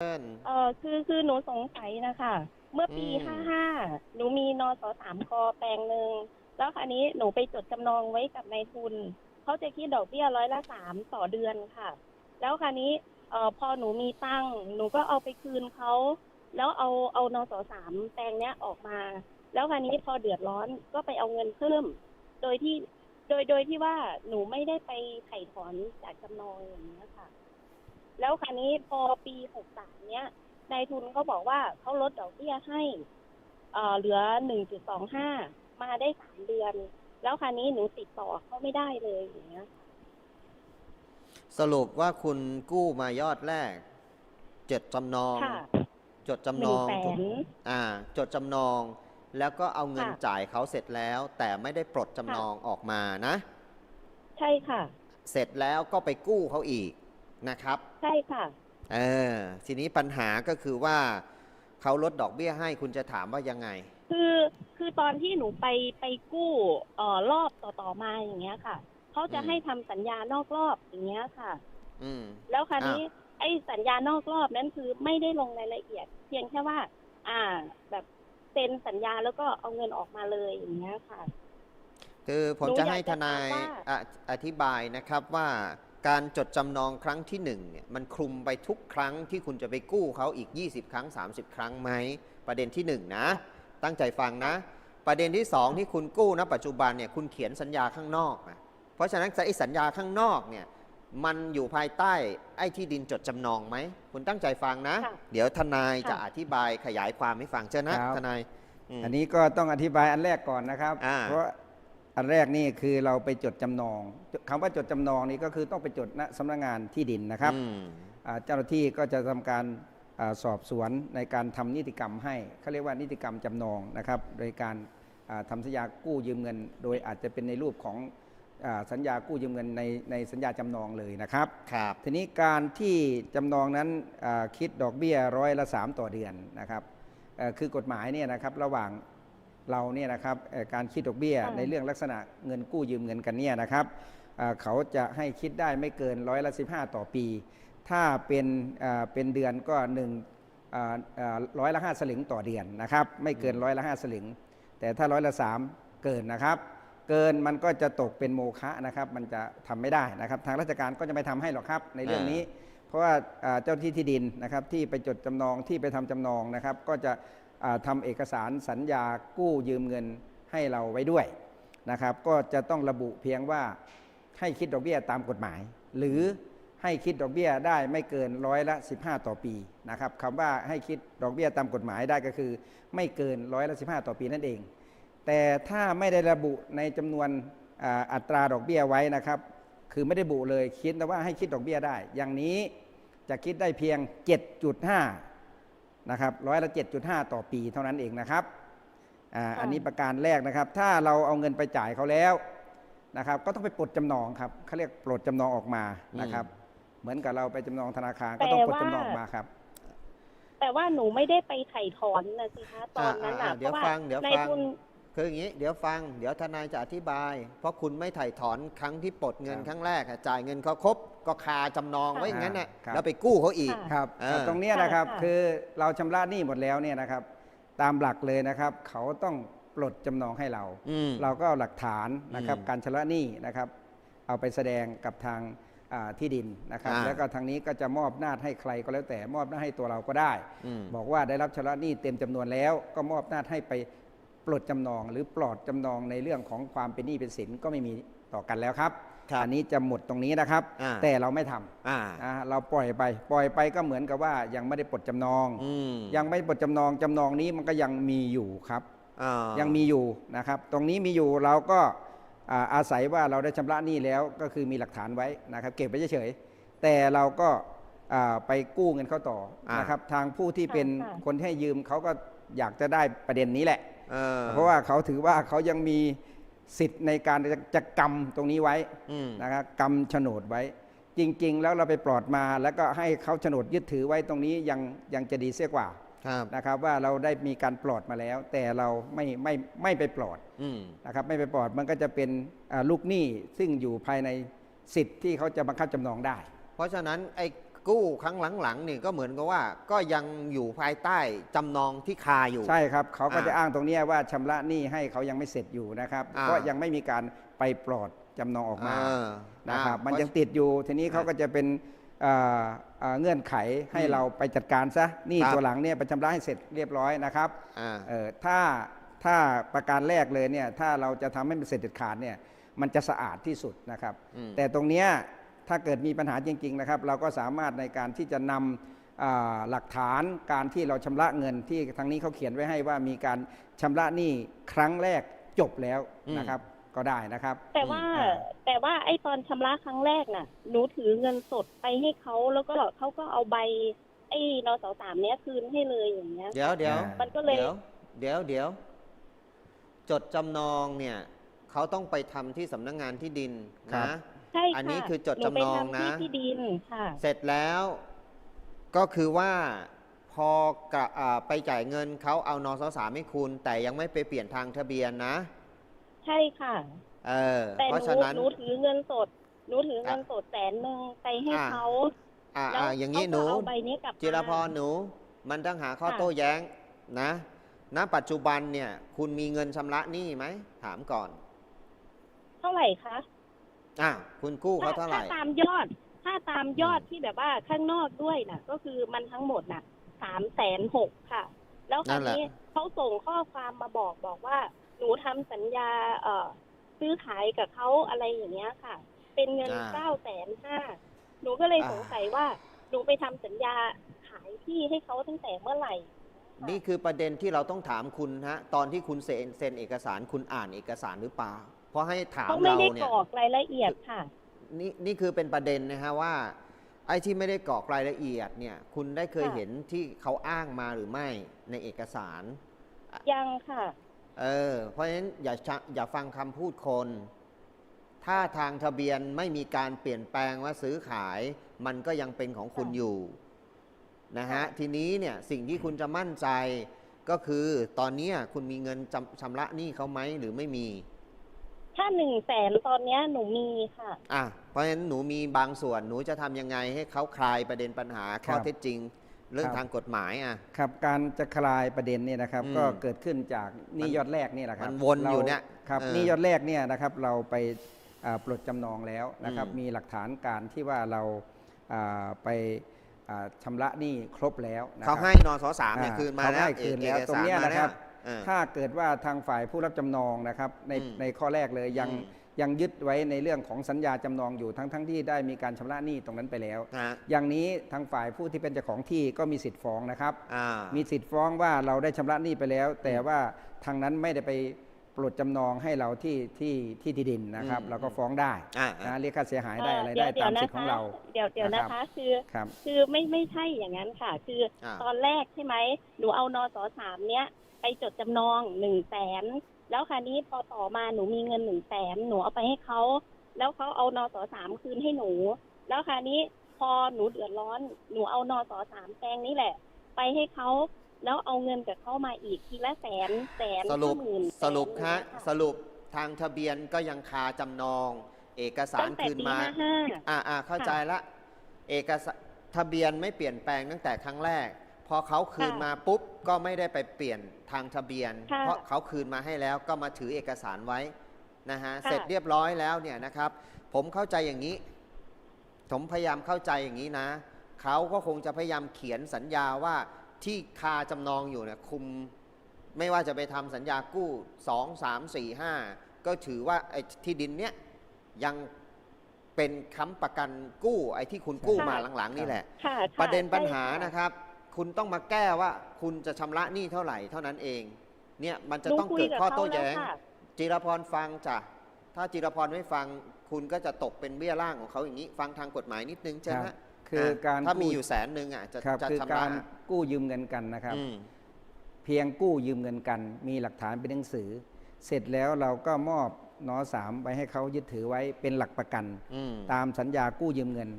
เชิญเออคือคือหนูสงสัยนะคะ เมื่อปีอืมห้าห้าหนูมีนสสามกแปลงหนึ่งแล้วคราวนี้หนูไปจดจำนองไว้กับนายทุนเขาจะคิดดอกเบี้ยร้อยละสามต่อเดือนค่ะ แล้วคราวนี้เอ่อพอหนูมีตังค์หนูก็เอาไปคืนเขาแล้วเอาเอานสสามแปลงเนี้ยออกมา แล้วคราวนี้พอเดือดร้อนก็ไปเอาเงินเพิ่ม โดยที่โดยโดยที่ว่าหนูไม่ได้ไปไถ่ถอนจากจำนองอย่างนี้ยค่ะ แล้วคราวนี้พอปีหกสามเนี้ยนายทุนเขาบอกว่าเขาลดดอกเบี้ยให้เอ่อเหลือหนึ่งจุดสองห้ามาได้สามเดือน แล้วคราวนี้หนูติดต่อเขาไม่ได้เลยอย่างเงี้ยสรุปว่าคุณกู้มายอดแรกจดจำนองค่ะจดจำหนนึ่งองแสถูกนอ่า จดจำนอง แล้วก็เอาเงินค่ะจ่ายเขาเสร็จแล้ว แต่ไม่ได้ปลดจำนองออกมานะ ใช่ค่ะ เสร็จแล้วก็ไปกู้เขาอีก นะครับ ใช่ค่ะ เออทีนี้ปัญหาก็คือว่าเขาลดดอกเบี้ยให้คุณจะถามว่ายังไง คือคือตอนที่หนูไปไปกู้เอ่อรอบต่อๆมาอย่างเงี้ยค่ะเขาจะอืม ให้ทำสัญญานอกรอบอย่างเงี้ยค่ะ อืม แล้วคราวนี้ไอ้สัญญานอกรอบนั้นคือไม่ได้ลงรายละเอียด เพียงแค่ว่า อ่า แบบเซ็นสัญญาแล้วก็เอาเงินออกมาเลยอย่างเงี้ยค่ะ คือผมหนูจะอยากให้ทนายจะถามว่า อะอธิบายนะครับว่า การจดจำนองครั้งที่หนึ่งเนี่ยมันคลุมไปทุกครั้งที่คุณจะไปกู้เขาอีก 20 ครั้ง 30 ครั้งไหมประเด็นที่หนึ่งนะ ตั้งใจฟังนะ ประเด็นที่สองที่คุณกู้ณปัจจุบันเนี่ยคุณเขียนสัญญาข้างนอกนะเพราะฉะนั้นไอ้สัญญาข้างนอกเนี่ยมันอยู่ภายใต้ไอ้ที่ดินจดจำนองไหม คุณตั้งใจฟังนะค่ะเดี๋ยวทนายจะค่ะอธิบายขยายความให้ฟังเชิญนะครับทนายมอันนี้ก็ต้องอธิบายอันแรกก่อนนะครับอ่าเพราะ อันแรกนี่คือเราไปจดจำนองคำว่าจดจำนองนี่ก็คือต้องไปจดณสำนักงานที่ดินนะครับอืมอ่าเจ้าหน้าที่ก็จะทำการอาสอบสวนในการทำนิติกรรมให้เขาเรียกว่านิติกรรมจำนองนะครับโดยการอ่าทำสัญญากู้ยืมเงิน โดยอาจจะเป็นในรูปของอาสัญญากู้ยืมเงินในในสัญญาจำนองเลยนะครับครับ ทีนี้การที่จำนองนั้นอ่าคิดดอกเบี้ยร้อยละ 3 ต่อเดือนนะครับเอ่อคือกฎหมายเนี่ยนะครับระหว่าง เราเนี่ยนะครับเอ่อการคิดดอกเบี้ยค่ะในเรื่องลักษณะเงินกู้ยืมเงินกันเนี่ยนะครับอ่าเขาจะให้คิดได้ไม่เกินร้อยละ15 ต่อปี ถ้าเป็นอ่าเป็นเดือนก็หนึ่งอ่าอ่าร้อยละห้าสลึงต่อเดือนนะครับ ไม่เกินร้อยละห้าสลึง แต่ถ้าร้อยละสามเกินนะครับ เกินมันก็จะตกเป็นโมฆะนะครับ มันจะทำไม่ได้นะครับ ทางราชการก็จะไม่ทำให้หรอกครับในเรื่องนี้ เพราะว่าอ่าเจ้าที่ที่ดินนะครับที่ไปจดจำนองที่ไปทำจำนองนะครับ ก็จะอ่า ทำเอกสารสัญญากู้ยืมเงินให้เราไว้ด้วยนะครับ ก็จะต้องระบุเพียงว่าให้คิดดอกเบี้ยตามกฎหมาย หรือให้คิดดอกเบี้ยได้ไม่เกินร้อยละ 15 ต่อปีนะครับคำว่าให้คิดดอกเบี้ยตามกฎหมายได้ก็คือ ไม่เกินร้อยละ 15 ต่อปีนั่นเอง แต่ถ้าไม่ได้ระบุในจำนวนอัตราดอกเบี้ยไว้นะครับ คือไม่ได้บุเลยคิดแต่ว่าให้คิดดอกเบี้ยได้ อย่างนี้จะคิดได้เพียง 7.5 นะครับร้อยละ 7.5 ต่อปีเท่านั้นเองนะครับอ่าค่ะอันนี้ประการแรกนะครับ ถ้าเราเอาเงินไปจ่ายเขาแล้วนะครับ ก็ต้องไปปลดจำนองครับเขาเรียกปลดจำนองออกมานะครับ เหมือนกับเราไปจำนองธนาคารก็ต้องปลดจำนองออกมาครับ แต่ว่าหนูไม่ได้ไปไถ่ถอนนะสิคะตอนนั้นอ่าอะอ่าเพเดี๋ยวราะว่าฟังเดี๋ยวนายฟังทุน คืออย่างนี้เดี๋ยวฟัง เดี๋ยวทนายจะอธิบาย เพราะคุณไม่ถ่ายถอนครั้งที่ปลดเงินครับครั้งแรกอะจ่ายเงินเขาครบก็คาจำนองไว้อย่างนั้นน่ะครับ แล้วไปกู้เขาอีกค่ะครับเออ ตรงเนี้ยนะครับค่ะ คือเราชำระหนี้หมดแล้วเนี่ยนะครับ ตามหลักเลยนะครับ เขาต้องปลดจำนองให้เรา อืม เราก็เอาหลักฐานนะครับอืมการชำระหนี้นะครับ เอาไปแสดงกับทางอ่าที่ดินนะครับ อ่าแล้วก็ทางนี้ก็จะมอบหน้าจให้ใครก็แล้วแต่มอบหน้าจให้ตัวเราก็ได้ อืมบอกว่าได้รับชำระหนี้เต็มจำนวนแล้ว ก็มอบหน้าจให้ไป ปลดจำนองหรือปลอดจำนองในเรื่องของความเป็นหนี้เป็นสินก็ไม่มีต่อกันแล้วครับครับอันนี้จะหมดตรงนี้นะครับอ่าแต่เราไม่ทำอ่าอ่าเราปล่อยไป ปล่อยไปก็เหมือนกับว่ายังไม่ได้ปลดจำนองอืมยังไม่ปลดจำนองจำนองนี้มันก็ยังมีอยู่ครับอ่ายังมีอยู่นะครับ ตรงนี้มีอยู่เราก็อ่าอาศัยว่าเราได้ชำระหนี้แล้วก็คือมีหลักฐานไว้นะครับ เก็บไว้เฉยๆแต่เราก็อ่าไปกู้เงินเขาต่ออานะครับ ทางผู้ที่เป็นค่ะคนให้ยืมเขาก็อยากจะได้ประเด็นนี้แหละ เออเพราะว่าเขาถือว่าเขายังมีสิทธิ์ในการจะจะกำตรงนี้ไว้อืมนะครับกำโฉนดไว้ จริง ๆ แล้วเราไปปลอดมา แล้วก็ให้เขาโฉนดยึดถือไว้ตรงนี้ยังยังจะดีเสียกว่าครับนะครับว่าเราได้มีการปลอดมาแล้ว แต่เราไม่ไม่ไม่ไปปลอดอืมนะครับไม่ไปปลอดมันก็จะเป็นอ่าลูกหนี้ซึ่งอยู่ภายในสิทธิ์ที่เขาจะบังคับจำนองได้ เพราะฉะนั้นไอ้ กู้ครั้งหลังๆนี่ก็เหมือนกับว่า ก็ยังอยู่ภายใต้จำนองที่คาอยู่ ใช่ครับเขาก็อ่าจะอ้างตรงเนี้ยว่าชำระหนี้ให้เขายังไม่เสร็จอยู่นะครับอ่า ก็ยังไม่มีการไปปลอดจำนองออกมา เออนะครับอ่ามันเพราะยังติดอยู่ทีนี้เขาก็จะเป็นอ่าอ่าเงื่อนไขให้อืมเราไปจัดการซะหนี่ครับ ตัวหลังเนี่ยไปชำระให้เสร็จเรียบร้อยนะครับอ่า เออถ้าถ้าประการแรกเลยเนี่ยถ้าเราจะทำให้มันเสร็จเด็ดขาดเนี่ยมันจะสะอาดที่สุดนะครับ อืม แต่ตรงเนี้ย ถ้าเกิดมีปัญหาจริงๆนะครับเราก็สามารถในการที่จะนำอ่าหลักฐานการที่เราชำระเงินที่ทางนี้เขาเขียนไว้ให้ว่ามีการชำระหนี้ครั้งแรกจบแล้วนะครับก็ได้นะครับ แต่ว่าอืมแต่ว่าไอ้ตอนชำระครั้งแรกน่ะหนูถือเงินสดไปให้เขาแล้วก็เขาก็เอาใบไอ้นสสามเนี้ยคืนให้เลยอย่างเงี้ย เดี๋ยวเดี๋ยวอ่ามันก็เลยเดี๋ยวเดี๋ยวเดี๋ยวจดจำนองเนี่ยเขาต้องไปทำที่สำนักงานที่ดินครับนะ ใช่ค่ะอันนี้คือจดหนูไปจำนองนะทำที่ที่ดินค่ะ เสร็จแล้วก็คือว่าพอกะอ่าไปจ่ายเงินเขาเอานสสามให้คุณ แต่ยังไม่ไปเปลี่ยนทางทะเบียนนะ ใช่ค่ะ เออ แต่เพหราะนูฉะนั้น หนูถือเงินสดหนูถือเงินสดแสนหนึ่งไปให้อ่าเขาอ่าแล้วอ่าอย่างนี้หนู เขาก็เอาใบนี้กลับมา จิรพรหนู มันต้องหาข้อค่ะ โต้แย้งนะ ณ ปัจจุบันเนี่ย คุณมีเงินชำระหนี้ไหม ถามก่อน เท่าไหร่คะ อะคุณกู้เขาเท่าไหร่ถ้าตามยอด ถ้าตามยอดที่แบบว่าข้างนอกด้วยน่ะ ก็คือมันทั้งหมดน่ะสามแสนหกค่ะ แล้วคราวนี้เขาส่งข้อความมาบอกบอกว่า หนูทำสัญญา เอ่อ ซื้อขายกับเขาอะไรอย่างเงี้ยค่ะ เป็นเงินอ่าเก้าแสนห้าหนูก็เลยอ่าสงสัยว่าหนูไปทำสัญญาขายที่ให้เขาตั้งแต่เมื่อไหร่ นี่คือประเด็นที่เราต้องถามคุณฮะ ตอนที่คุณเซ็นเซ็นเอกสารคุณอ่านเอกสารหรือเปล่า เพราะให้ถามเขาไม่เราได้เนี่กย รอกรายละเอียดค่ะ นี่นี่คือเป็นประเด็นนะฮะว่า ไอ้ที่ไม่ได้กรอกรายละเอียดเนี่ย คุณได้เคยค่ะ เห็นที่เขาอ้างมาหรือไม่ในเอกสาร ยังค่ะ เออ เพราะฉะนั้นอย่าชะอย่าฟังคำพูดคน ถ้าทางทะเบียนไม่มีการเปลี่ยนแปลงว่าซื้อขาย มันก็ยังเป็นของคุณค่ะ อยู่ นะฮะ ทีนี้เนี่ยสิ่งที่คุณจะมั่นใจก็คือตอนเนี้ยคุณมีเงินจำชำระหนี้เขาไหมหรือไม่มี ถ้าหนึ่งแสนตอนเนี้ยหนูมีค่ะ อะเพราะฉะนั้นหนูมีบางส่วนหนูจะทำยังไงให้เขาคลายประเด็นปัญหาข้อครับเท็จจริง เรื่องครับ ทางกฎหมายอะ ครับการจะคลายประเด็นเนี่ยนะครับ อืมก็เกิดขึ้นจากหมันี่นยอดแรกเนี่ยแหละครับมันวนราอยู่เนี่ยครับเออหนี่ยอดแรกเนี่ยนะครับเราไปอ่าปลดจำนองแล้วนะครับ อืมมีหลักฐานการที่ว่าเราอ่าไปอ่าชำระหนี้ครบแล้วนะคเขารับให้นสสามเนี่ยอ่าคืนมาเขาแล้วให้คืนแล้วเอกตรงสารเนี้ยมานะครับแล้วเออ ถ้าเกิดว่าทางฝ่ายผู้รับจำนองนะครับในอืมในข้อแรกเลยยังอืมยังยึดไว้ในเรื่องของสัญญาจำนองอยู่ทั้งทั้งที่ได้มีการชำระหนี้ตรงนั้นไปแล้วนะฮะอย่างนี้ทางฝ่ายผู้ที่เป็นเจ้าของที่ก็มีสิทธิ์ฟ้องนะครับอ่ามีสิทธิ์ฟ้องว่าเราได้ชำระหนี้ไปแล้ว แต่ว่าทางนั้นไม่ได้ไป ปลดจำนองให้เราที่ที่ที่ที่ดินนะครับ อืมเราก็ฟ้องได้อ่านะเรียกค่าเสียหายได้อะไรเดี๋ได้ยวเดี๋ตายมวนะสิทธิ์ของคะเรา เดี๋ยวเดี๋ยวนะนะครับคะคือ ครับ คือไม่ไม่ใช่อย่างนั้นค่ะ คืออ่าตอนแรกใช่ไหมหนูเอานสสามเนี้ยไปจดจำนองหนึ่งแสนแล้วคราวนี้พอต่อมาหนูมีเงินหนึ่งแสนหนูเอาไปให้เขาแล้วเขาเอานสสามคืนให้หนู แล้วคราวนี้พอหนูเดือดร้อนหนูเอานสสามแปลงนี้แหละ ไปให้เขา แล้วเอาเงินจากเขามาอีกทีละแสนแสนสรุปหมื่นสรุปแสนฮะอย่างเงี้ยสรุปทางทะเบียนก็ยังคาจำนอง เอกสารตั้งแต่คืนปีมา ห้าห้า อ่าอ่าเข้าใจละ เอกสารทะเบียนไม่เปลี่ยนแปลงตั้งแต่ครั้งแรก พอเขาคืนค่ะมาปุ๊บก็ไม่ได้ไปเปลี่ยนทางทะเบียน ค่ะเพราะเขาคืนมาให้แล้วก็มาถือเอกสารไว้นะฮะค่ะ เสร็จเรียบร้อยแล้วเนี่ยนะครับ ผมเข้าใจอย่างนี้ ผมพยายามเข้าใจอย่างนี้นะเขาก็คงจะพยายามเขียนสัญญาว่า ที่คาจำนองอยู่เนี่ยคุมไม่ว่าจะไปทำสัญญากู้สองสามสี่ห้าก็ถือว่าไอ้ที่ดินเนี้ยยังเป็นค้ำประกันกู้ไอ้ที่คุณกู้ค่ะมาหลังๆ นี่แหละ ค่ะค่ประเด็นปัญหาใช่นะครับ คุณต้องมาแก้ว่าคุณจะชำระหนี้เท่าไหร่เท่านั้นเอง เนี่ยมันจะหนูต้องคุยเกิดกับข้อเขาโต้แย้งแล้วค่ะจิรพรฟังจ้ะถ้าจิรพรไม่ฟัง คุณก็จะตกเป็นเบี้ยล่างของเขาอย่างนี้ ฟังทางกฎหมายนิดนึงใช่ไหมครับ คือการถ้ามีกู้อยู่แสนหนึ่งอะจะครับจะคือชำการระกู้ยืมเงินกันนะครับอืมเพียงกู้ยืมเงินกัน มีหลักฐานเป็นหนังสือ เสร็จแล้วเราก็มอบนสามไปให้เขายึดถือไว้เป็นหลักประกันอืมตามสัญญากู้ยืมเงิน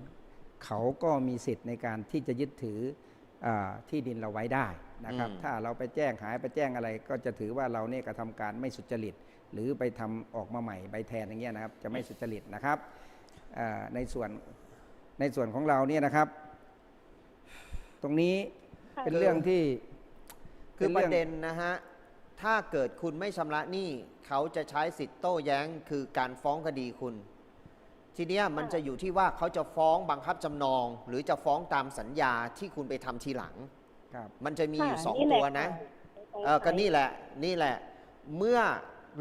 เขาก็มีสิทธิ์ในการที่จะยึดถืออาที่ดินเราไว้ได้นะครับอืมถ้าเราไปแจ้งหายไปแจ้งอะไร ก็จะถือว่าเราเนี่ยกระทำการไม่สุจริต หรือไปทำออกมาใหม่ใบแทนอย่างเงี้ยนะครับ จะไม่สุจริตนะครับอ่าในส่วน ในส่วนของเราเนี่ยนะครับ ตรงนี้ค่ะเป็นเรื่องที่คือป็ประงเด็นนะฮะ ถ้าเกิดคุณไม่ชำระหนี้เขาจะใช้สิทธิ์โต้แย้งคือการฟ้องคดีคุณ ทีเนี้ยมันจะอยู่ที่ว่าเขาจะฟ้องบังคับจำนอง หรือจะฟ้องตามสัญญาที่คุณไปทำทีหลังครับมันจะมีอยู่ค่ะสองแหลตัวนะสงสัยเออก็นี่แหละ นี่แหละ เมื่อ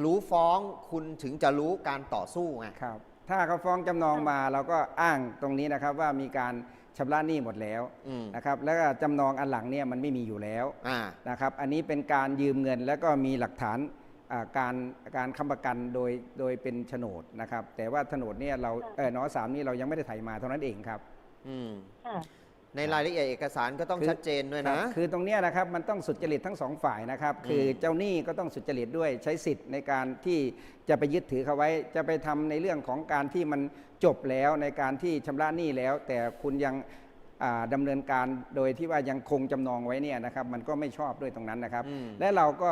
รู้ฟ้องคุณถึงจะรู้การต่อสู้ไงครับ ถ้าเขาฟ้องจำนองมาเราก็อ้างตรงนี้นะครับว่ามีการชำระหนี้หมดแล้วอืมนะครับแล้วก็จำนองอันหลังเนี่ยมันไม่มีอยู่แล้วอ่านะครับอันนี้เป็นการยืมเงินแล้วก็มีหลักฐานอ่าการการค้ำประกันโดยโดยเป็นโฉนดนะครับ แต่ว่าโฉนดเนี่ยเราเออนอสามนี่เรายังไม่ได้ถ่ายมาเท่านั้นเองครับ อืมค่ะ ในรายละเอียดเอกสารก็ต้องคือชัดเจนด้วยครันะบคือตรงเนี้ยนะครับมันต้องสุจริตทั้งสองฝ่ายนะครับ คือมเจ้าหนี้ก็ต้องสุจริตด้วยใช้สิทธิ์ในการที่จะไปยึดถือเขาไว้ จะไปทำในเรื่องของการที่มันจบแล้วในการที่ชำระหนี้แล้ว แต่คุณยังอ่าดำเนินการโดยที่ว่ายังคงจำนองไว้เนี่ยนะครับ มันก็ไม่ชอบด้วยตรงนั้นนะครับอืมและเราก็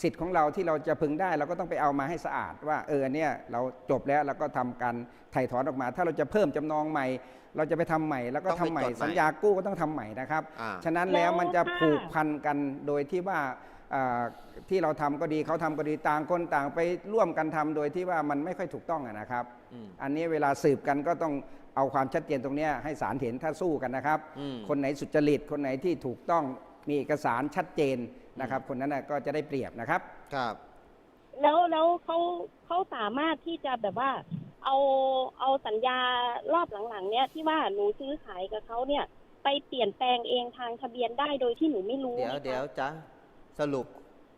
สิทธิ์ของเราที่เราจะพึงได้ เราก็ต้องไปเอามาให้สะอาด ว่าเออเนี่ยเราจบแล้วเราก็ทำการไถ่ถอนออกมา ถ้าเราจะเพิ่มจำนองใหม่ เราจะไปทำใหม่ แล้วก็ต้องทำไปใหม่จดใหม่สัญญากู้ก็ต้องทำใหม่นะครับอ่าฉะนั้นแล้วมันจะแล้วถ้าผูกพันกันโดยที่ว่าอ่าที่เราทำก็ดีเขาทำก็ดีต่างคนต่างไปร่วมกันทำโดยที่ว่ามันไม่ค่อยถูกต้องอะนะครับอืมอันนี้เวลาสืบกันก็ต้องเอาความชัดเจนตรงเนี้ยให้ศาลเห็นถ้าสู้กันนะครับอืมคนไหนสุจริตคนไหนที่ถูกต้องมีเอกสารชัดเจน นะครับ คนนั้นนะก็จะได้เปรียบนะครับ ครับ แล้วแล้วเขาเขาสามารถที่จะแบบว่า เอาเอาสัญญารอบหลังๆ เนี่ยที่ว่าหนูซื้อขายกับเขาเนี่ย ไปเปลี่ยนแปลงเองทางทะเบียนได้โดยที่หนูไม่รู้เดี๋ยวไหมคะ เดี๋ยวจ้ะสรุป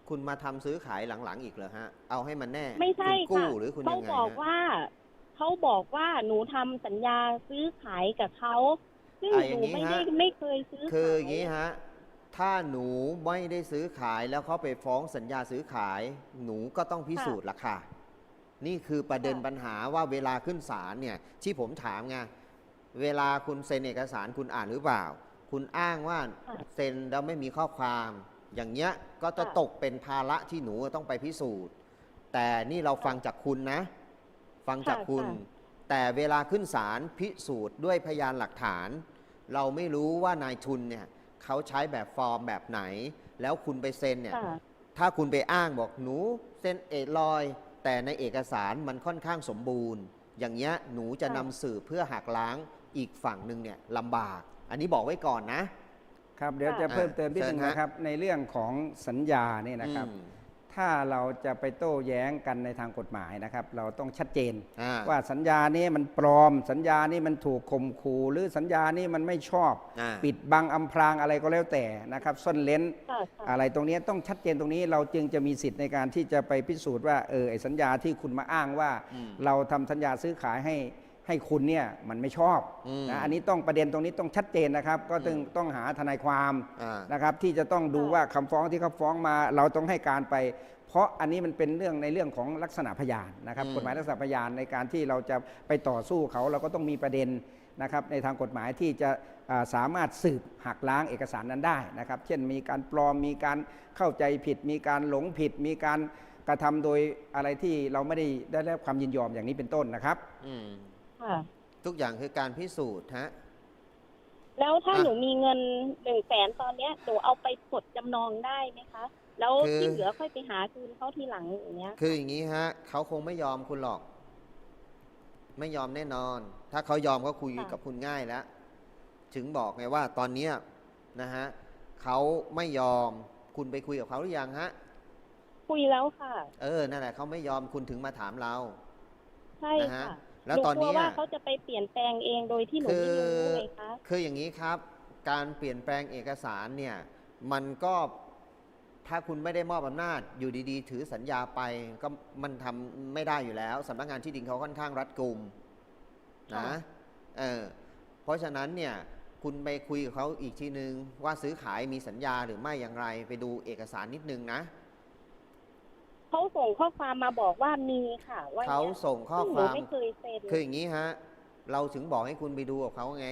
คุณมาทำซื้อขายหลังๆอีกเหรอฮะ เอาให้มันแน่ไม่ใช่คุณค่ะกู้หรือคุณเขายังไงบอกฮะ ว่าเขาบอกว่าหนูทำสัญญาซื้อขายกับเขาซึ่งอะอหย่านูงนี้ไม่ฮะได้ไม่เคยซื้อคือขายอย่างนี้ฮะ ถ้าหนูไม่ได้ซื้อขายแล้วเขาไปฟ้องสัญญาซื้อขาย หนูก็ต้องพิสูจน์ละค่ะ นี่คือประเด็นปัญหาว่าเวลาขึ้นศาลเนี่ยที่ผมถามไงเวลาคุณเซ็นเอกสารคุณอ่านหรือเปล่า คุณอ้างว่าเซ็นแล้วไม่มีข้อความ อย่างเงี้ยก็จะตกเป็นภาระที่หนูต้องไปพิสูจน์ แต่นี่เราฟังจากคุณนะ ฟังจากคุณ แต่เวลาขึ้นศาลพิสูจน์ด้วยพยานหลักฐาน เราไม่รู้ว่านายทุนเนี่ย เขาใช้แบบฟอร์มแบบไหน แล้วคุณไปเซ็นเนี่ย ค่ะ ถ้าคุณไปอ้างบอกหนูเซ็นเอกลอย แต่ในเอกสารมันค่อนข้างสมบูรณ์ อย่างเงี้ยหนูจะค่ะ นำสืบเพื่อหักล้างอีกฝั่งหนึ่งเนี่ยลำบาก อันนี้บอกไว้ก่อนนะ ครับเดี๋ยวค่ะจะเพิ่มเติมนิดเชินึญงฮะนะครับในเรื่องของสัญญาเนี่ยนะครับ อืม ถ้าเราจะไปโต้แย้งกันในทางกฎหมายนะครับ เราต้องชัดเจนอ่าว่าสัญญานี้มันปลอม สัญญานี้มันถูกข่มขู่หรือสัญญานี้มันไม่ชอบอ่าปิดบังอำพรางอะไรก็แล้วแต่นะครับซ่อนเลนค่ะค่ะอะไรตรงนี้ต้องชัดเจนตรงนี้เราจึงจะมีสิทธิ์ในการที่จะไปพิสูจน์ว่าเออไอสัญญาที่คุณมาอ้างว่าอืมเราทำสัญญาซื้อขายให้ ให้คุณเนี่ยมันไม่ชอบอืมนะอันนี้ต้องประเด็นตรงนี้ต้องชัดเจนนะครับ ก็ต้องอืมต้องหาทนายความอ่านะครับ ที่จะต้องดูค่ะว่าคำฟ้องที่เขาฟ้องมาเราต้องให้การไป เพราะอันนี้มันเป็นเรื่องในเรื่องของลักษณะพยานนะครับอืมกฎหมายลักษณะพยานในการที่เราจะไปต่อสู้เขาเราก็ต้องมีประเด็นนะครับในทางกฎหมายที่จะอ่าสามารถสืบหักล้างเอกสารนั้นได้นะครับ เช่นมีการปลอมมีการเข้าใจผิด มีการหลงผิด มีการกระทำโดยอะไรที่เราไม่ได้ได้รับความยินยอมอย่างนี้เป็นต้นนะครับอืม ค่ะ ทุกอย่างคือการพิสูจน์ฮะ แล้วถ้าอะ หนูมีเงินหนึ่งแสนตอนเนี้ยหนูเอาไปกดจำนองได้ไหมคะ แล้วคือที่เหลือค่อยไปหาคืนเขาทีหลังอย่างเงี้ย คืออย่างนี้ฮะเขาคงไม่ยอมคุณหรอก ไม่ยอมแน่นอน ถ้าเขายอมก็คุยค่ะ กับคุณง่ายแล้ว ถึงบอกไงว่าตอนเนี้ยนะฮะเขาไม่ยอมคุณไปคุยกับเขาหรือยังฮะ คุยแล้วค่ะ เออนั่นแหละเขาไม่ยอมคุณถึงมาถามเรา ใช่นะฮะ ค่ะ แล้วหนูตอนกลัวเนี้ยว่าเขาจะไปเปลี่ยนแปลงเองโดยที่หนูไม่รู้ไงคะคืออย่างนี้ครับ การเปลี่ยนแปลงเอกสารเนี่ยมันก็ถ้าคุณไม่ได้มอบอำนาจอยู่ดีๆ ถือสัญญาไปก็มันทำไม่ได้อยู่แล้วสำนักงานที่ดินเขาค่อนข้างรัดกุมนะค่ะเออเพราะฉะนั้นเนี่ยคุณไปคุยกับเขาอีกทีนึง ว่าซื้อขายมีสัญญาหรือไม่อย่างไร ไปดูเอกสารนิดนึงนะ เขาส่งข้อความมาบอกว่ามีค่ะว่าเขานี่ยส่งข้อซึ่งคหนูวามไม่เคยเซ็นคืออย่างนี้ฮะ เราถึงบอกให้คุณไปดูกับเขาไง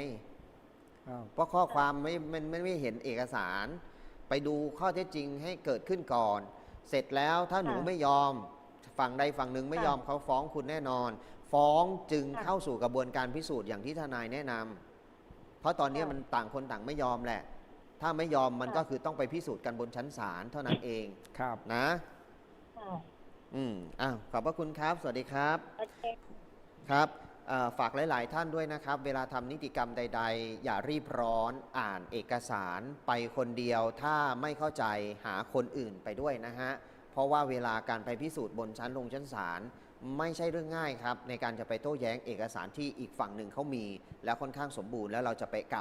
เพราะข้อความไม่มันไม่ไม่เห็นเอกสาร ไปดูข้อเท็จจริงให้เกิดขึ้นก่อน เสร็จแล้วถ้าหนูค่ะไม่ยอม ฝั่งใดฝั่งหนึ่งไม่ค่ะยอมเขาฟ้องคุณแน่นอน ฟ้องจึงค่ะเข้าสู่กระบวนการพิสูจน์อย่างที่ทนายแนะนำเพราะตอนนี้ค่ะมันต่างคนต่างไม่ยอมแหละ ถ้าไม่ยอมมันก็คือต้องไปพิสูจน์กันบนชั้นศาลเท่านั้นเองครับ นะค่ะ อืมอ้าวขอบพระคุณครับ สวัสดีครับ โอเค ครับเอ่อฝากหลาย ๆ ท่านด้วยนะครับ เวลาทำนิติกรรมใด ๆ อย่ารีบร้อนอ่านเอกสารไปคนเดียว ถ้าไม่เข้าใจหาคนอื่นไปด้วยนะฮะ เพราะว่าเวลาการไปพิสูจน์บนชั้นลงชั้นศาลไม่ใช่เรื่องง่ายครับ ในการจะไปโต้แย้งเอกสารที่อีกฝั่งหนึ่งเขามี แล้วค่อนข้างสมบูรณ์แล้วเราจะไปกล่าว